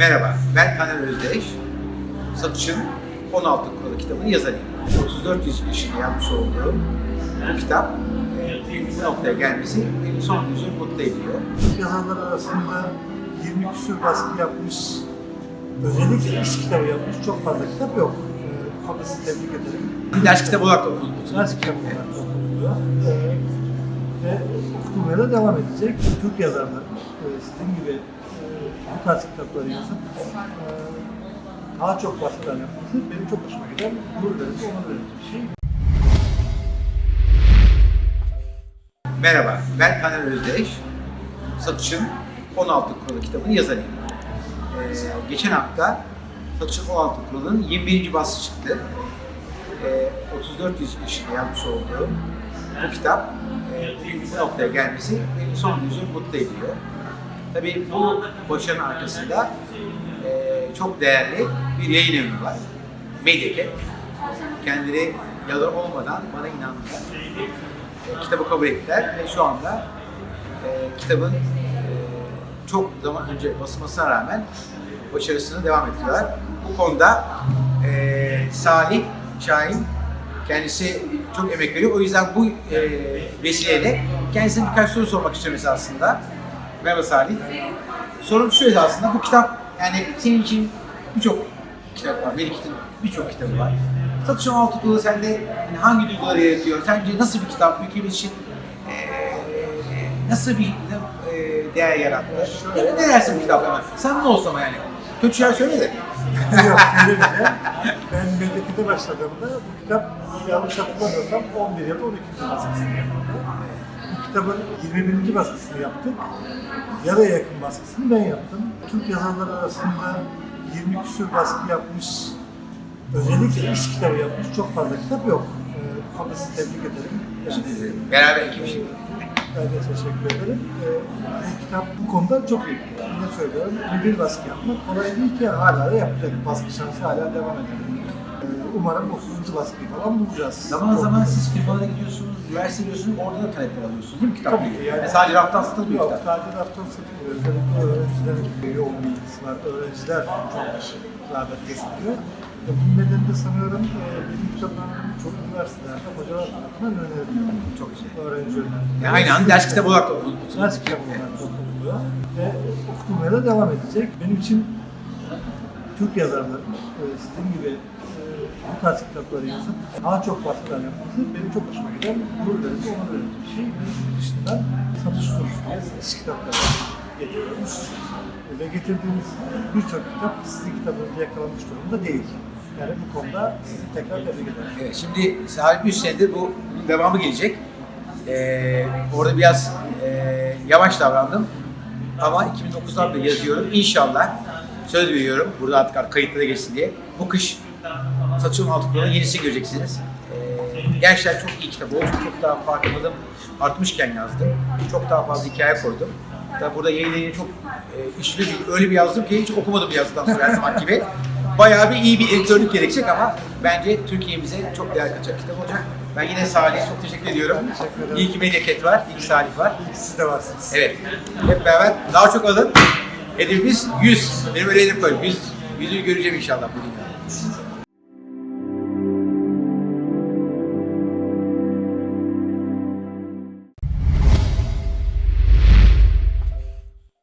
Merhaba, ben Taner Özdeş. Satışın 16 kuralı kitabının yazarıyım. 34 yaşında yapmış olduğum bu kitap e, bu noktaya gelmesi beni son derece mutlu ediyor. yazarlar arasında 20 küsur baskı yapmış, özellikle iş kitabı yapmış çok fazla kitap yok. Konuda sizi tebrik ederim. Ders kitabı olarak da okudum. Ders kitabı olarak okuluyor. Ee, ve okunmaya da devam edecek. Türk yazarlar e, sizin gibi e, bu tarz kitapları yazıp e, daha çok baskılar yapması benim çok hoşuma gider. Gurur verici, onur verici bir şey. Merhaba, ben Taner Özdeş. Satışın 16 kuralı kitabının yazarıyım. Ee, geçen hafta Satışın 16 kuralının 21. baskısı çıktı. Ee, 34 yaşında yapmış olduğum bu kitap e, bu noktaya gelmesi beni son derece mutlu ediyor. Tabii bu başarının arkasında e, çok değerli bir yayın evi var. Medyaket. Kendileri yazar olmadan bana inandılar. E, kitabı kabul ettiler ve şu anda e, kitabın e, çok zaman önce basılmasına rağmen başarısını devam ettiriyorlar. Bu konuda e, Salih Şahin kendisi çok emek veriyor. O yüzden bu e, vesileyle kendisine birkaç soru sormak istiyorum esasında. Merhaba Salih. Sorum şu esasında bu kitap yani senin için birçok kitap var. Melik'in birçok kitabı var. Satışın altı kulağı sende yani hangi duyguları yaratıyor? Sence nasıl bir kitap? Ülkemiz için eee nasıl bir eee, değer yarattı? Yani ne dersin bu kitaplara? Sen ne olsam yani? Kötü şeyler söyle de. Yok, bile. Ben Medyakit'e başladığımda bu kitap yanlış hatırlamıyorsam 11 ya da 12. baskısını yapıldı. Kitabın 21. baskısını yaptık. Yarıya yakın baskısını ben yaptım. Türk yazarlar arasında 20 küsur baskı yapmış, özellikle iş kitabı yapmış çok fazla kitap yok. Ee, konuda sizi tebrik ederim. Yani, Beraber iki bir şey. ben de teşekkür ederim. Ee, bu kitap bu konuda çok iyi. Yine söylüyorum, bir baskı yapmak kolay değil ki hala da yapacak. Baskı şansı hala devam ediyor. Umarım 30. baskıyı falan bulacağız. Zaman zaman siz firmalara gidiyorsunuz, üniversite gidiyorsunuz, orada da talepler alıyorsunuz değil mi kitap? Tabii ki yani. Sadece raftan satılmıyor Yok, kitap. sadece raftan satılmıyor. Özellikle öğrencilerin yoğun bir ilgisi var. Öğrenciler çok rağbet gösteriyor. E, Bunun nedeni de sanıyorum e, benim kitaplarım çok üniversitelerde hocalar tarafından öneriliyor. Çok güzel. Öğrenci öneriliyor. Yani aynı anda ders kitabı olarak da okudunuz. Ders kitabı olarak okuluyor ve okutulmaya da devam edecek. Benim için Türk yazarların e, sizin gibi bu tarz kitapları yazıp daha çok baskılar yapması benim çok hoşuma gider. Gurur verici, onur verici bir şey. Biz yurt dışından satış sunucuyuz. İş kitapları getiriyoruz. Ve getirdiğimiz birçok kitap sizin kitabınızda yakalanmış durumda değil. Yani bu konuda sizi tekrar tebrik ederim. Evet, şimdi Salih 3 senedir bu devamı gelecek. Ee, orada biraz e, yavaş davrandım. Ama 2009'dan beri yazıyorum. İnşallah söz veriyorum. Burada artık kayıtlara geçsin diye. Bu kış Satışın Altı Kurulu'nun yenisini göreceksiniz. Ee, gerçekten çok iyi kitap oldu. Çok daha farkındadım. Artmışken yazdım. Çok daha fazla hikaye koydum. Tabii burada yayınlayınca çok e, işli bir, öyle bir yazdım ki hiç okumadım yazdıktan sonra her zaman gibi. Bayağı bir iyi bir editörlük gerekecek ama bence Türkiye'mize çok değer katacak kitap olacak. Ben yine Salih'e çok teşekkür ediyorum. teşekkür ederim. İyi ki Medyaket var, iyi ki Salih var. Siz de varsınız. Evet. Hep beraber daha çok alın. Hedefimiz 100. Benim öyle hedef koyuyorum. 100, 100'ü göreceğim inşallah bu dünyada.